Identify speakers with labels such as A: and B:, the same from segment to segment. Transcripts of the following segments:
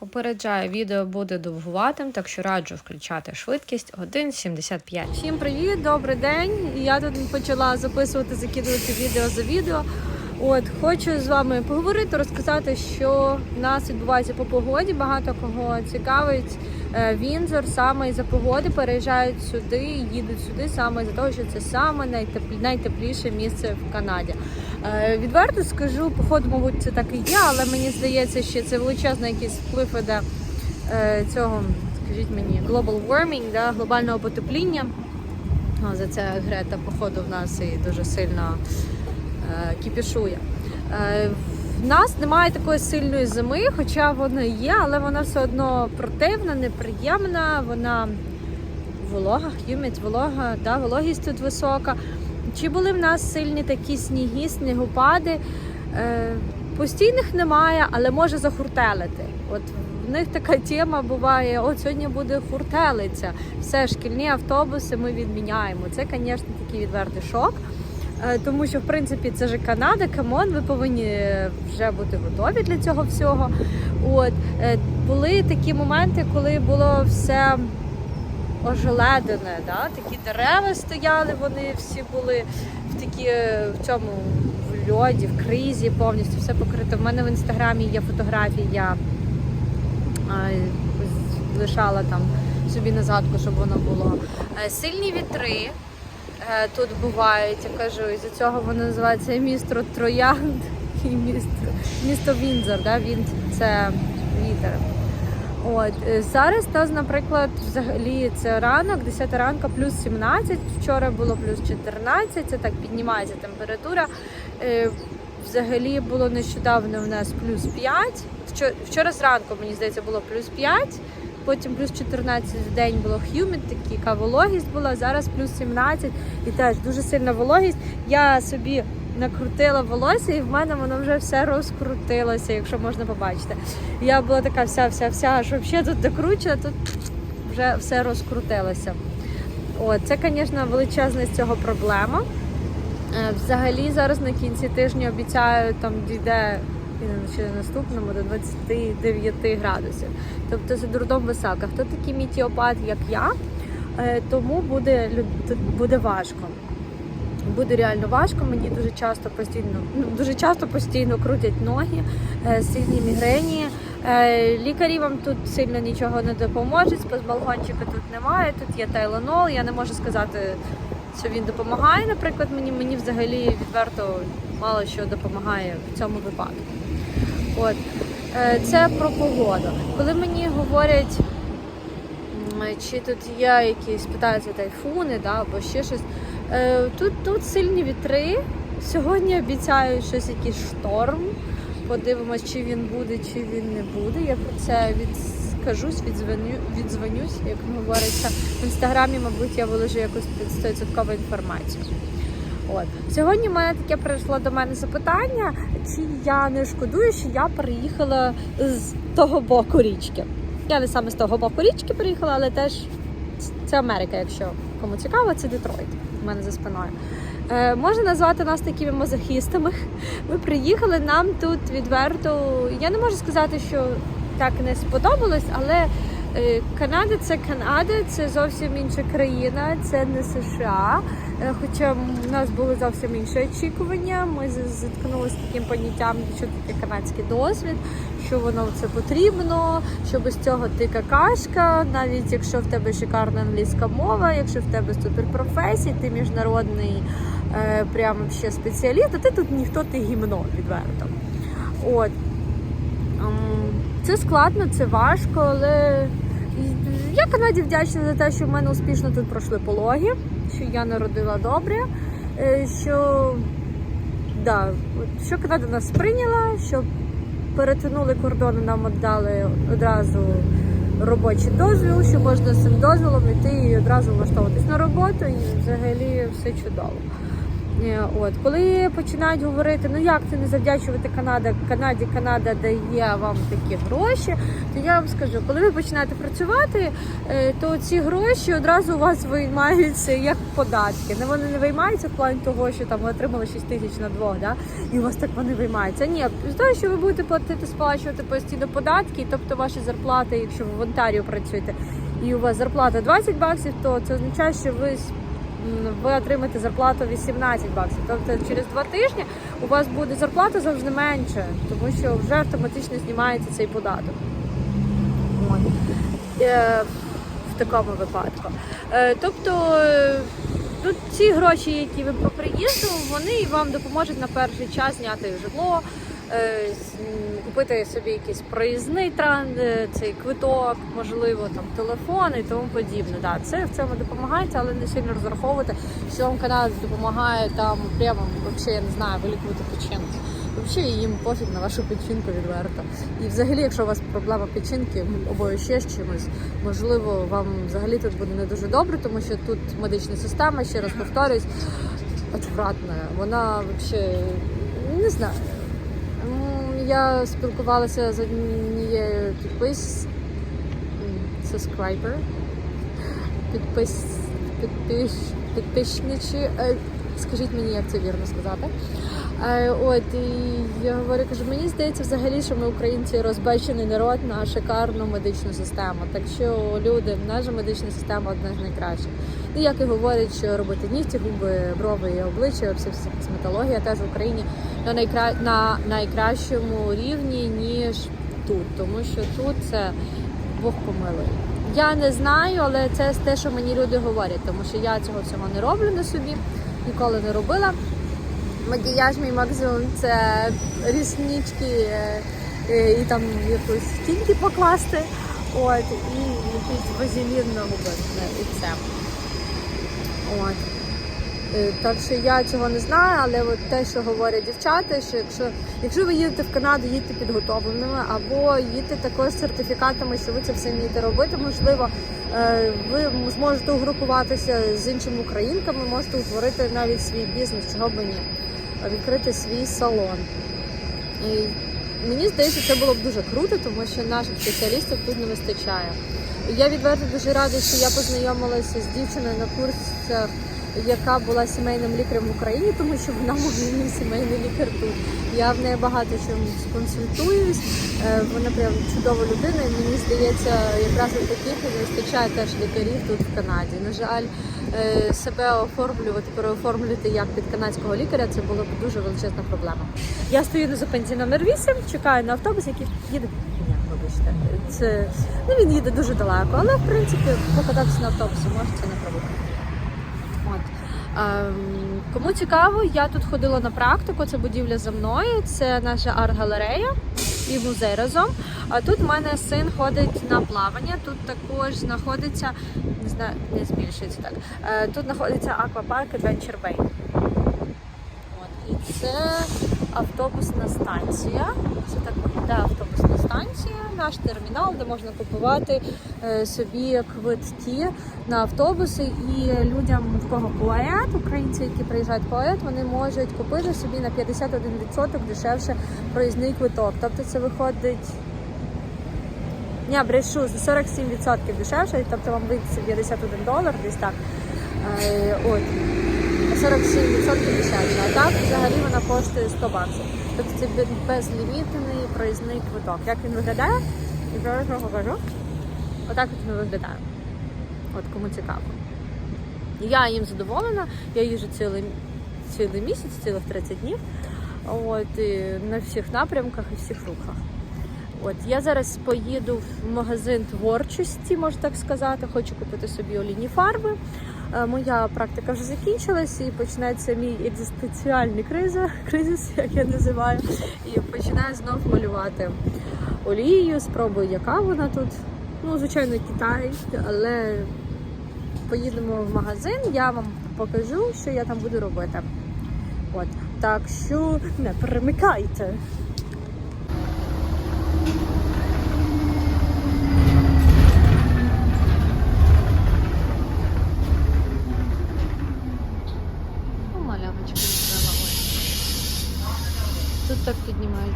A: Попереджаю, відео буде довгуватим, так що раджу включати швидкість 1,75. Всім привіт, добрий день. Я тут почала записувати, закидувати відео за відео. От хочу з вами поговорити, розказати, що в нас відбувається по погоді. Багато кого цікавить Вінзор саме із-за погоди. Переїжджають сюди, їдуть сюди саме за того, що це саме найтеплі, найтепліше місце в Канаді. Е, Відверто скажу, походу, мабуть, це так і є, але мені здається, що це величезний якийсь вплив іде е, цього, скажіть мені, global warming, да, глобального потепління. О, за це Грета, походу, в нас і дуже сильно е, кіпішує. В нас немає такої сильної зими, хоча вона є, але вона все одно противна, неприємна, вона волога, х'юмідь, волога, да, вологість тут висока. Чи були в нас сильні такі сніги, снігопади? Е, постійних немає, але може захуртелити. От в них така тема буває: от сьогодні буде хуртелиця. Все, шкільні автобуси ми відміняємо. Це, звісно, такий відвертий шок. Е, Тому що в принципі це ж Канада, камон, ви повинні вже бути готові для цього всього. От е, були такі моменти, коли було все ожеледене, да? такі дерева стояли, вони всі були в такі в цьому в льоді, в кризі, повністю все покрито. В мене в інстаграмі є фотографії, я лишала там собі на згадку, щоб воно було. Е, Сильні вітри е, тут бувають, я кажу, і за цього воно називається місто Троянд і місто, місто Вінзор, да? Вінт це вітер. От е, зараз нас, наприклад, взагалі це ранок, 10 ранка, плюс 17, Вчора було плюс 14, це так піднімається температура. Е, Взагалі було нещодавно у нас плюс 5. Вчора, вчора зранку, мені здається, було плюс 5, потім плюс 14 в день було х'юмід, такі, вологість була, зараз плюс 17 і теж дуже сильна вологість. Я собі накрутила волосся, і в мене воно вже все розкрутилося, якщо можна побачити. Я була така вся, вся, вся, аж взагалі тут докручена, тут вже все розкрутилося. От, це, звісно, величезна з цього проблема. Е, Взагалі зараз на кінці тижня обіцяю, там дійде і наступному до 29 градусів. Тобто це дурдом висока. Хто такий мітіопат, як я, е, тому буде, буде важко. Буде реально важко. Мені дуже часто постійно, ну дуже часто постійно крутять ноги, е, сильні мігрені. Е, Лікарі вам тут сильно нічого не допоможуть. Спазбалгончика тут немає. Тут є тайланол. Я не можу сказати, що він допомагає. Наприклад, мені мені взагалі відверто мало що допомагає в цьому випадку. От Е, це про погоду. Коли мені говорять. Чи тут є якісь питаються тайфуни, да, або ще щось. Е, тут, тут сильні вітри. Сьогодні обіцяють щось, якийсь шторм. Подивимось, чи він буде, чи він не буде. Я про це відскажусь, відзвоню, відзвонюсь, як говориться. В інстаграмі, мабуть, я виложу якусь 100% інформацію. От сьогодні в мене таке прийшло до мене запитання, чи я не шкодую, що я приїхала з того боку річки. Я не саме з того боку річки приїхала, але теж це Америка, якщо кому цікаво, це Детройт у мене за спиною. Е, можна назвати нас такими мазохістами. Ми приїхали, нам тут відверто. Я не можу сказати, що так не сподобалось, але Канада це Канада, це зовсім інша країна, це не США. Е, Хоча в нас були зовсім інші очікування. Ми зіткнулися з таким поняттям, що таке канадський досвід, що воно це потрібно, що без цього ти какашка, навіть якщо в тебе шикарна англійська мова, якщо в тебе суперпрофесія, ти міжнародний е, прямо ще спеціаліст, а ти тут ніхто ти гімно відверто. От. Це складно, це важко, але я Канаді вдячна за те, що в мене успішно тут пройшли пологи, що я народила добре, е, що, да, що Канада нас сприйняла, що перетинули кордони, нам віддали одразу робочий дозвіл, що можна з цим дозволом йти і одразу влаштовуватись на роботу, і взагалі все чудово. Е, От коли починають говорити, ну як це не завдячувати Канада, Канаді Канада дає вам такі гроші, то я вам скажу, коли ви починаєте працювати, е, то ці гроші одразу у вас виймаються як податки. Не вони не виймаються в плані того, що там ви отримали 6 тисяч на двох, да? і у вас так вони виймаються. Ні, з того, що ви будете платити, сплачувати постійно податки, тобто ваші зарплати, якщо ви в Онтаріо працюєте, і у вас зарплата 20 баксів, то це означає, що ви ви отримаєте зарплату 18 баксів. Тобто через два тижні у вас буде зарплата завжди менше, тому що вже автоматично знімається цей податок. Е, в такому випадку. Е, тобто е, ну, ці гроші, які ви по приїзду, вони вам допоможуть на перший час зняти житло, купити собі якийсь проїзний е, цей квиток, можливо, там телефон і тому подібне. Да, це в цьому допомагається, але не сильно розраховувати, що вам Канада допомагає там прямо, взагалі, я не знаю, вилікувати печінку. Взагалі їм пофіг на вашу печінку відверто. І взагалі, якщо у вас проблема печінки або ще з чимось, можливо, вам взагалі тут буде не дуже добре, тому що тут медична система, ще раз повторюсь, отвратна. Вона взагалі не знаю. Я спілкувалася з однією підпис subscriber, підпис, підпис, підписничі. Е, Скажіть мені, як це вірно сказати. Е, От і я говорю, кажу, мені здається, взагалі, що ми українці розбачений народ на шикарну медичну систему. Так що люди, наша медична система одна з найкращих. І як і говорять, що робити нігті, губи, брови і обличчя, вся вся косметологія теж в Україні на найкра... на найкращому рівні ніж тут, тому що тут це Бог помилує. Я не знаю, але це те, що мені люди говорять, тому що я цього всього не роблю на собі, ніколи не робила. Макіяж мій максимум це ріснички е, е, і там якусь тіньки покласти. От, і якийсь вазелін на губи. І це. От. Е, Так що я цього не знаю, але от те, що говорять дівчата, що якщо, якщо ви їдете в Канаду, їдьте підготовленими, або їдьте також з сертифікатами, що ви це все вмієте робити, можливо, е, ви зможете угрупуватися з іншими українками, можете утворити навіть свій бізнес, чого б ні, відкрити свій салон. І мені здається, це було б дуже круто, тому що наших спеціалістів тут не вистачає. Я відверто дуже рада, що я познайомилася з дівчиною на курсах, яка була сімейним лікарем в Україні, тому що вона мій сімейний лікар тут. Я в неї багато чим консультуюсь. Е, Вона прям чудова людина, і мені здається, якраз от таких не вистачає теж лікарів тут в Канаді. На жаль, е, себе оформлювати, переоформлювати як під канадського лікаря, це було б дуже величезна проблема. Я стою на зупинці номер 8, чекаю на автобус, який їде. Це ну він їде дуже далеко, але в принципі покататися на автобусі може це не проблема. Ем, кому цікаво, я тут ходила на практику, це будівля за мною, це наша арт-галерея і музей разом. А тут в мене син ходить на плавання. Тут також знаходиться, не знаю, не збільшується так. Е, тут знаходиться аквапарк Adventure Bay. От, і це автобусна станція. Це так виглядає автобусна станція, наш термінал, де можна купувати е, собі квитки на автобуси. І людям, в кого поет, українці, які приїжджають поет, вони можуть купити собі на 51% дешевше проїзний квиток. Тобто це виходить. Ні, брешу, за 47% дешевше, тобто вам вийде 51 долар, десь так. Е, От. 47% дешевше. А так взагалі вона коштує 100 баксів. Тобто це безлімітний проїзний квиток. Як він виглядає? І зараз вам покажу. Отак от він виглядає. От кому цікаво. Я їм задоволена, я їжджу цілий, цілий місяць, цілих 30 днів. От, і на всіх напрямках і всіх рухах. От я зараз поїду в магазин творчості, можна так сказати. Хочу купити собі олійні фарби. Е, Моя практика вже закінчилась і починається мій екзистенціальний криза, кризис, як я називаю. І починаю знов малювати олією, спробую, яка вона тут. Ну, звичайно, Китай, але поїдемо в магазин, я вам покажу, що я там буду робити. От. Так що не перемикайте. О, малявочка.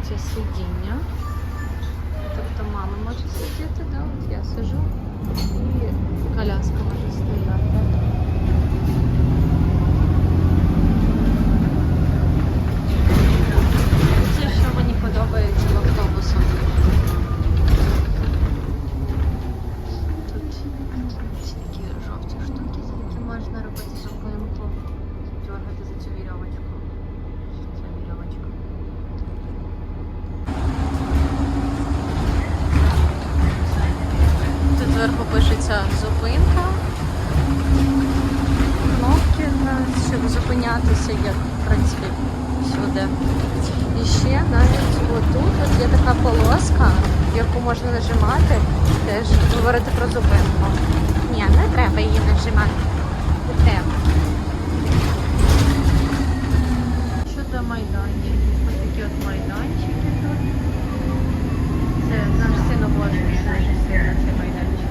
A: Це сидіння. Тобто мама може сидіти, да? От я сижу і коляска може стояти. Це що мені подобається в автобусах. Тут ці такі жовті штуки, за які можна робити зупинку, дергати за цю вірьовочку. Ця вірьовочка. Тут зверху пишеться зупинка. Кнопки, на- щоб зупинятися, як в принципі всюди. І ще навіть отут от є така полоска, яку можна нажимати, теж говорити про зупинку. Ні, не треба її нажимати. Не треба. Щодо майданів, ось такі от майданчики тут. Це наш син обожнює дуже сильно цей майданчик.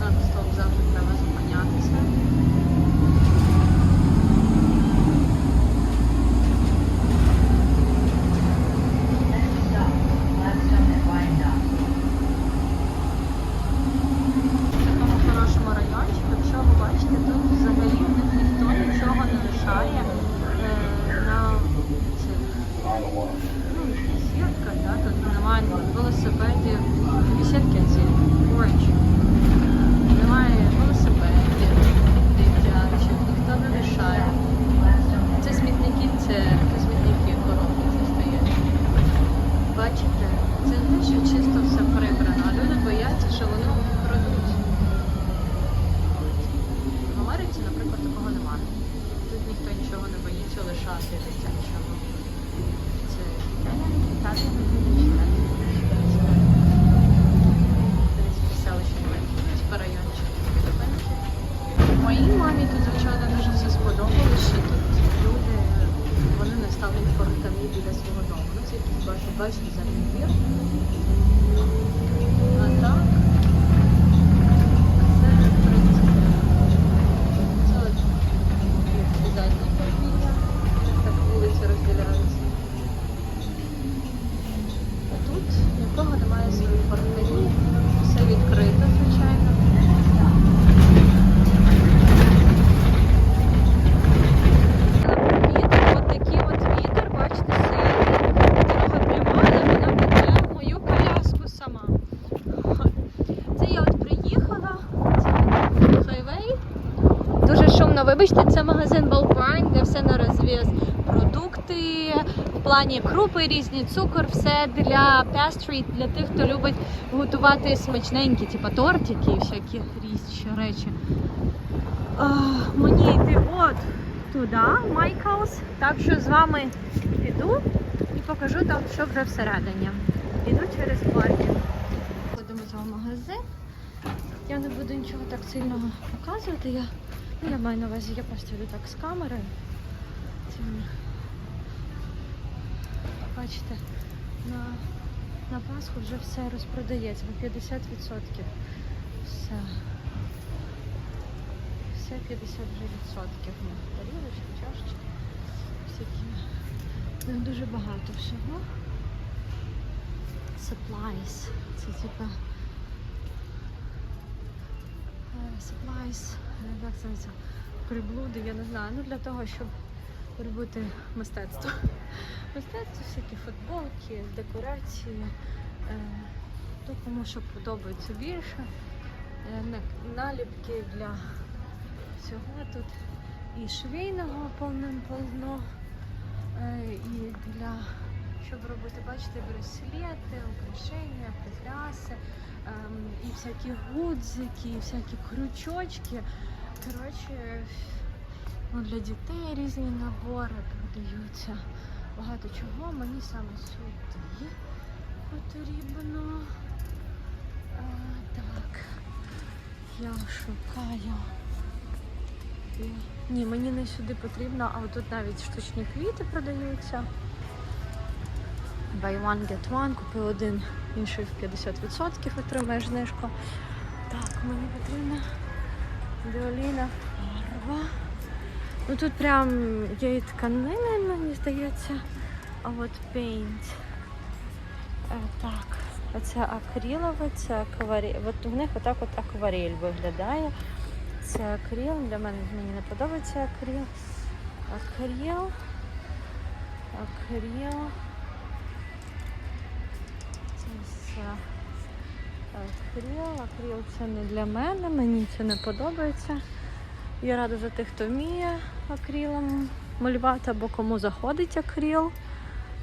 A: На стоп завжди треба зупинятися. В такому хорошому райончику, якщо ви бачите, тут взагалі в них ніхто нічого не лишає е, на цих ну, сітках, да? тут немає велосипедів, сітки ці поруч. Немає велосипедів, дитячих, ніхто не лишає. Це смітники, це смітники коробки це стоять. Бачите, це не що чисто все прибрано, а люди бояться, що воно крадуть. В Америці, наприклад, такого немає. Тут ніхто нічого не боїться лишати дитячого. Це так не буде читати. Селище типа райончик. Моїй мамі тут, звичайно, дуже все сподобалося, що тут люди вони не ставлять фортані біля свого дому. Ну, це якийсь бачу, бачите, задній двір. А так, це, в принципі, це от і задній подвір'я. Так вулиці розділяються. А тут нікого немає своїх фортані, все відкрито, звичайно. Вітер, от такий от вітер, бачите, сильний. Дорога пряма, але вона веде мою коляску сама. Це я от приїхала, це хайвей. Дуже шумно, вибачте, це магазин Balprime, де все на розв'яз. Продукти, в плані крупи різні, цукор, все для pastry, для тих, хто любить готувати смачненькі, типу тортики і всякі різні речі. А, мені йти от туди, Майкаус. Так що з вами піду і покажу там, що вже всередині. Іду через паркінг. Ходимо в магазин. Я не буду нічого так сильного показувати. Я, ну, я маю на увазі, я просто йду так з камерою. Це Бачите, на, на Пасху вже все розпродається на 50%. Все. Все 50 вже відсотків. Ну, Тарілочки, чашечки, всякі. Ну, дуже багато всього. Supplies. Це типа е, supplies, як це називається? приблуди, я не знаю. Ну для того, щоб робити мистецтво. Мистецтво, всякі футболки, декорації. Е, то кому що подобається більше. Е, Наліпки для всього тут і швейного повним полно, е, і для щоб робити, бачите, браслети, украшення, прикраси, ем, і всякі гудзики, і всякі крючочки. Коротше, ну, для дітей різні набори продаються. Багато чого мені саме сюди потрібно. А, так, я шукаю. Ні, мені не сюди потрібно, а тут навіть штучні квіти продаються. Buy one, get one, купи один, інший в 50% отримаєш знижку. Так, мені потрібна біоліна фарба. Ну тут прям є і тканини, мені здається. А от. Е, так, оце акрилове, це акварель. От у них отак от акварель виглядає. Це акрил. Для мене мені не подобається акрил. Акрил. Акрил. Це все. Акрил. Акрил це не для мене, мені це не подобається. Я рада за тих, хто вміє акрилом малювати або кому заходить акрил.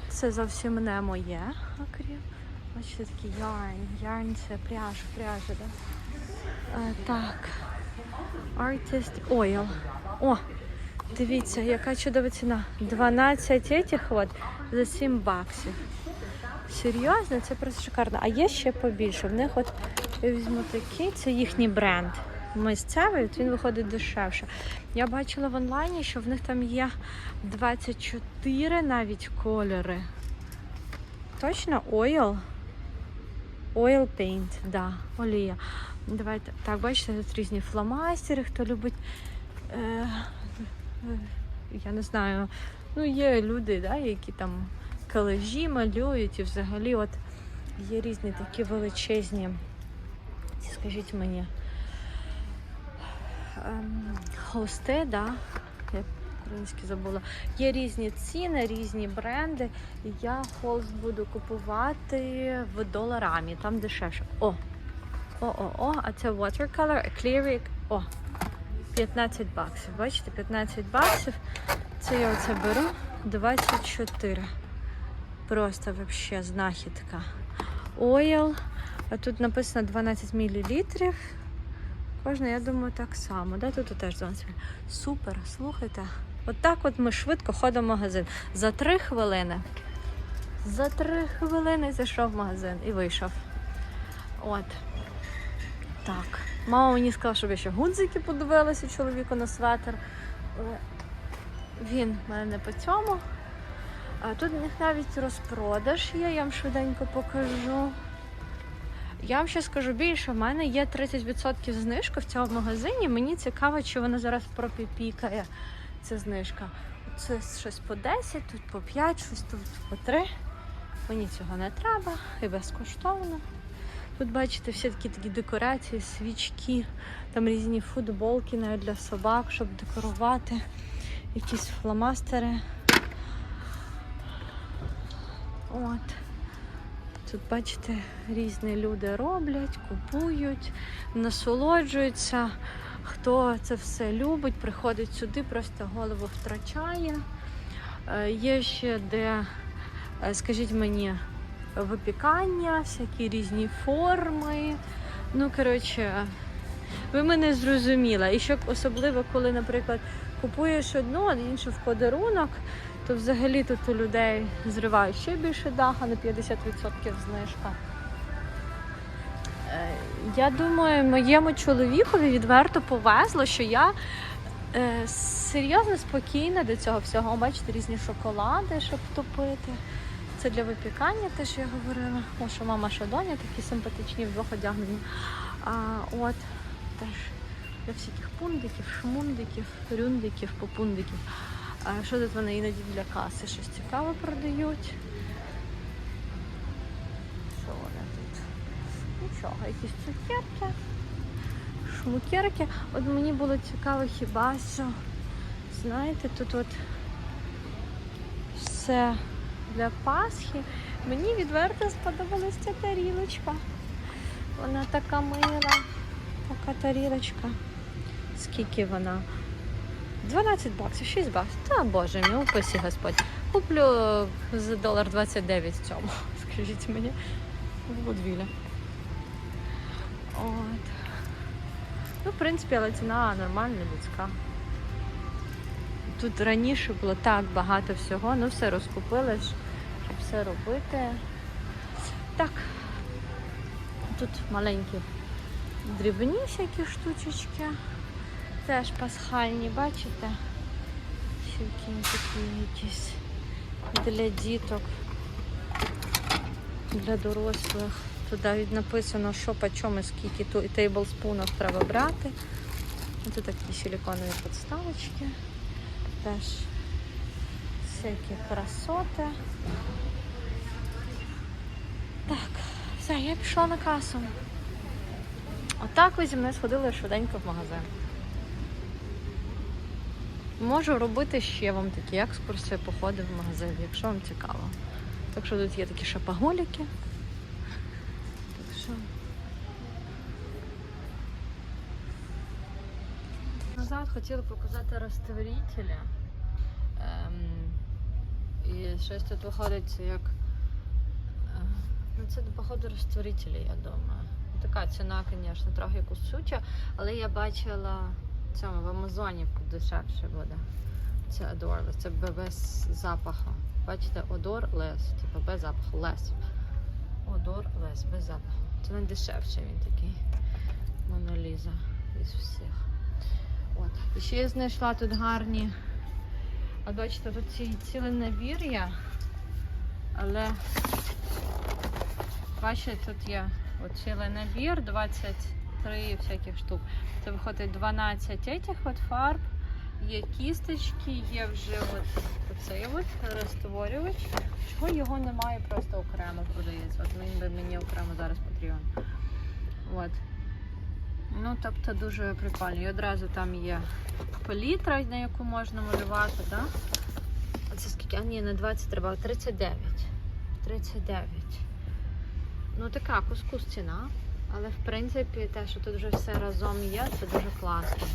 A: Це зовсім не моє акрил. Бачите, такий ярн. Ярн це пряжа, пряжа, да? Е, так. Artist Oil. О, дивіться, яка чудова ціна. 12 этих от за 7 баксів. Серйозно, це просто шикарно. А є ще побільше. В них от я візьму такий, це їхній бренд. Місцевий, він виходить дешевше. Я бачила в онлайні, що в них там є 24 навіть кольори. Точно Oil? Oil Paint, да, олія. Давайте. Так, бачите, тут різні фломастери, хто любить. Е, е, я не знаю. Ну, є люди, да, які там колежі малюють і взагалі от є різні такі величезні. Скажіть мені. Ем, холсти, да? Я українські забула. Є різні ціни, різні бренди. Я холст буду купувати в доларамі, там дешевше. О! О-о-о, а це watercolor, acrylic. О! 15 баксів. Бачите, 15 баксів. Це я оце беру 24. Просто вообще знахідка. Ойл. А тут написано 12 мл. Кожна, я думаю, так само. Да? Тут теж 12 мл. Супер, слухайте. От так от ми швидко ходимо в магазин. За 3 хвилини. За 3 хвилини зайшов в магазин і вийшов. От. Так. Мама мені сказала, щоб я ще гудзики подивилася чоловіку на светр. Він в мене не по цьому. А тут навіть розпродаж є, я вам швиденько покажу. Я вам ще скажу більше, в мене є 30% знижка в цьому магазині. Мені цікаво, чи вона зараз пропіпікає ця знижка. Це щось по 10, тут по 5, щось тут по 3. Мені цього не треба і безкоштовно. Тут бачите всі такі такі декорації, свічки, там різні футболки навіть для собак, щоб декорувати, якісь фломастери. От. Тут, бачите, різні люди роблять, купують, насолоджуються. Хто це все любить, приходить сюди, просто голову втрачає. Е, Є ще де, е, скажіть мені, випікання, всякі різні форми. Ну, коротше, ви мене зрозуміли. І щоб особливо, коли, наприклад, купуєш одну, а іншу в подарунок, то взагалі тут у людей зривають ще більше даха на 50% знижка. Е, Я думаю, моєму чоловікові відверто повезло, що я е, серйозно спокійна до цього всього. Бачите, різні шоколади, щоб топити. Це для випікання, теж я говорила. О, що мама, що доня, такі симпатичні вдвох одягнені. А, от теж для всяких пундиків, шмундиків, рюндиків, попундиків. А що тут вони іноді для каси щось цікаве продають? Що вони тут? Нічого, якісь цукерки, шмукерки. От мені було цікаво хіба що, знаєте, тут от все для Пасхи. Мені відверто сподобалась ця тарілочка. Вона така мила, така тарілочка. Скільки вона? 12 баксів, 6 баксів. Та боже мій, упасі Господь. куплю за долар 29 в цьому, скажіть мені, в Гудвілі. От. Ну, в принципі, але ціна нормальна, людська. Тут раніше було так багато всього, ну все розкупили, щоб все робити. Так. Тут маленькі дрібні всякі штучечки. Теж пасхальні, бачите? Всякі такі якісь для діток, для дорослих. Тут навіть написано, що по чому, скільки ту і тейблспунів треба брати. Тут такі силиконові подставочки. Теж всякі красоти. Так, все, я пішла на касу. Отак ви зі мною сходили швиденько в магазин. Можу робити ще вам такі екскурсії, походи в магазин, якщо вам цікаво. Так що тут є такі шапоголіки. Так що. Назад хотіла показати розтворителя. Ем, і щось тут виходить як. е, Ну, це походу розтворителі, я думаю. Така ціна, звісно, трохи кусуча, але я бачила цьому в Амазоні дешевше буде. Це Odorless, це без запаху. Бачите, лес, типу без запаху, лес. Одор лес, без запаху. Це найдешевший він такий. Моноліза із всіх. От. І ще я знайшла тут гарні. А бачите, тут ці, набір є. Але бачите, тут є цілий набір, 23 всяких штук. Це виходить 12 этих от фарб. Є кісточки, є вже от оцей от розтворювач. Чого його немає, просто окремо продається. От він би мені окремо зараз потрібен. От. Ну, тобто дуже прикольно. І одразу там є палітра, на яку можна малювати, так? Да? Це скільки? А ні, не 20 треба, 39. 39. Ну така кускус ціна. Але в принципі те, що тут вже все разом є, це дуже класно.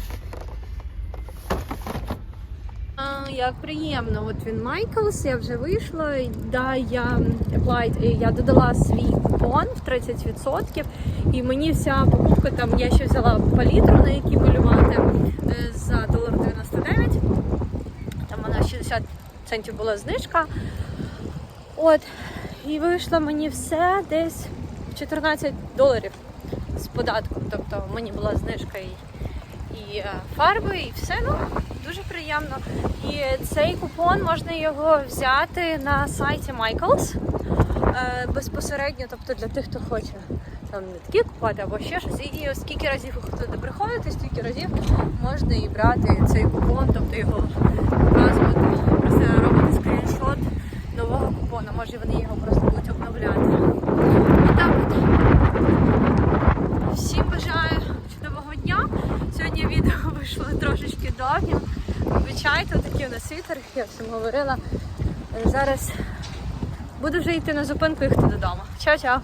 A: А, як приємно, от він Майклс, я вже вийшла. Да, я applied, я додала свій купон в 30%. І мені вся покупка там я ще взяла палітру, на якій малювати е, за $1,99. Там вона 60 центів була знижка. От. І вийшло мені все десь 14 доларів податком. Тобто мені була знижка і, і е, фарби, і все. Ну, дуже приємно. І цей купон можна його взяти на сайті Michaels е, безпосередньо, тобто для тих, хто хоче там не такі купувати або ще щось. І скільки разів ви туди приходите, стільки разів можна і брати цей купон, тобто його показувати, просто робити скріншот нового купону. Може вони його просто будуть обновляти. Отак от. Всім бажаю чудового дня. Сьогодні відео вийшло трошечки довгим. Вибачайте, такий у нас вітер, я всім говорила. Зараз буду вже йти на зупинку і йти додому. Чао-чао!